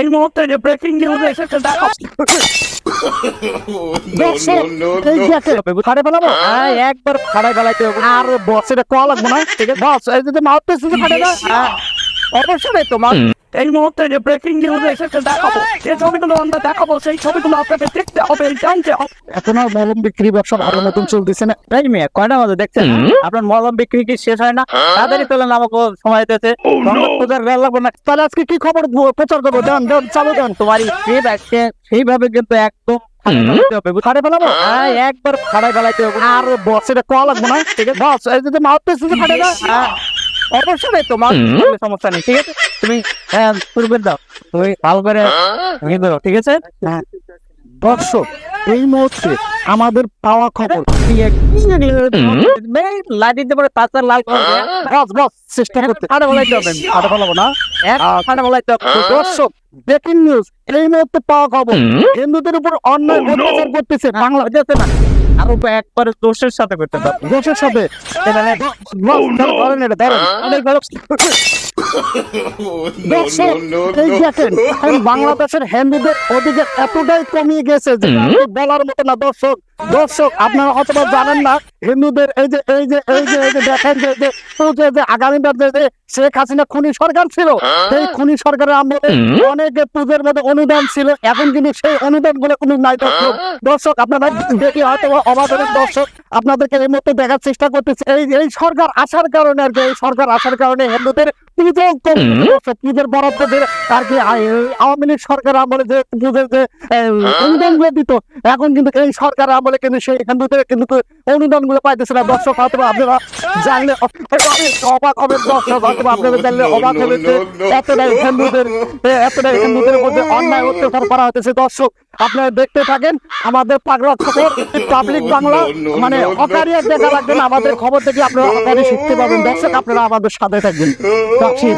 এই মুহূর্তে যে ব্রেকিং নিউজ এসেছে দেখো। ফাড়ে? হ্যাঁ, একবার ফাড়ায় ফেলাইতে হবে। আর বস এটা কল লাগবে না। ঠিক আছে। বস এই যদি মাউথ পিস ফাটে না? অবশ্যই তোমার এই মুহূর্তে যে ব্রেকিং নিউজ এসেছে দেখাবো। যে ছবিগুলো আমরা দেখাবো সেই ছবিগুলো আপনাকে দেখতে হবে জানতে হবে। এখন আর মলম বিক্রি ব্যবসা ভালো মতন চলতেছে না। তাই মেয়ে কয়টা মতো দেখছেন? আপনার মলম বিক্রি কি শেষ হয় না? তাড়াতাড়ি তোলেন আমাকে সময় দিতেছে। প্রচার রেল লাগবে না। তাহলে আজকে কি খবর প্রচার করব? দেন দেন চালু দেন। সেইভাবে কিন্তু একদম ফেলাবো? হ্যাঁ একবার ফাড়ায় ফেলাইতে হবে। আর বস এটা কল লাগবে না। ঠিক আছে? বস এই যদি ফাটে না? অবশ্যই তোমার সমস্যা নেই ঠিক আছে? তুমি হ্যাঁ শুরু করে দাও। তুমি ভালো করে করো, ঠিক আছে? হ্যাঁ। দর্শক এই মুহূর্তে আমাদের পাওয়া খবর লাইট দিতে পারে তার লাল বস বস চেষ্টা করতে আরে বলাইতে হবে আরে বলাবো না। বলাইতে হবে দর্শক ব্রেকিং নিউজ এই মুহূর্তে পাওয়া খবর হিন্দুদের উপর অন্যায় অত্যাচার করতেছে বাংলাদেশে। না আরও একবারে দোষের সাথে করতে হবে দোষের সাথে ধরেন এটা ধরেন অনেক ভালো দর্শক এই দেখেন এখন বাংলাদেশের হিন্দুদের অধিকার এতটাই কমিয়ে গেছে যে বলার মতো না দর্শক দর্শক, আপনারা অথবা জানেন না, হিন্দুদের এই যে এই যে এই যে এই যে দেখেন যে যে পুজো যে আগামীবার যে যে শেখ হাসিনা খুনি সরকার ছিল, সেই খুনি সরকারের আমলে অনেক পুজোর মধ্যে অনুদান ছিল, এখন কিন্তু সেই অনুদানগুলো কোনো নাই দর্শক। আপনারা দেখি হয়তো হবেন, দর্শক, আপনাদেরকে এই মধ্যে দেখার চেষ্টা করতেছে, এই এই সরকার আসার কারণে আর কি, এই সরকার আসার কারণে হিন্দুদের কম বরাদ্দ আর কি আওয়ামী লীগ সরকার আমলে যে পুজোর যে অনুদানগুলো দিত এখন কিন্তু এই সরকার আমলে কিন্তু সেই কিন্তু অনুদানগুলো পাইতেছে না। দর্শক হয়তো আপনারা জানলে অবাক হবে দর্শক হয়তো বা জানলে অবাক হবে যে এতটাই হিন্দুদের এতটাই হিন্দুদের মধ্যে অন্যায় অত্যাচার করা হতেছে দর্শক আপনারা দেখতে থাকেন আমাদের পাগলা খবর পাবলিক বাংলা মানে অকারিয়া দেখা লাগবে না। আমাদের খবর থেকে আপনারা অকারি শিখতে পাবেন। দর্শক আপনারা আমাদের সাথে থাকবেন। রাখছি।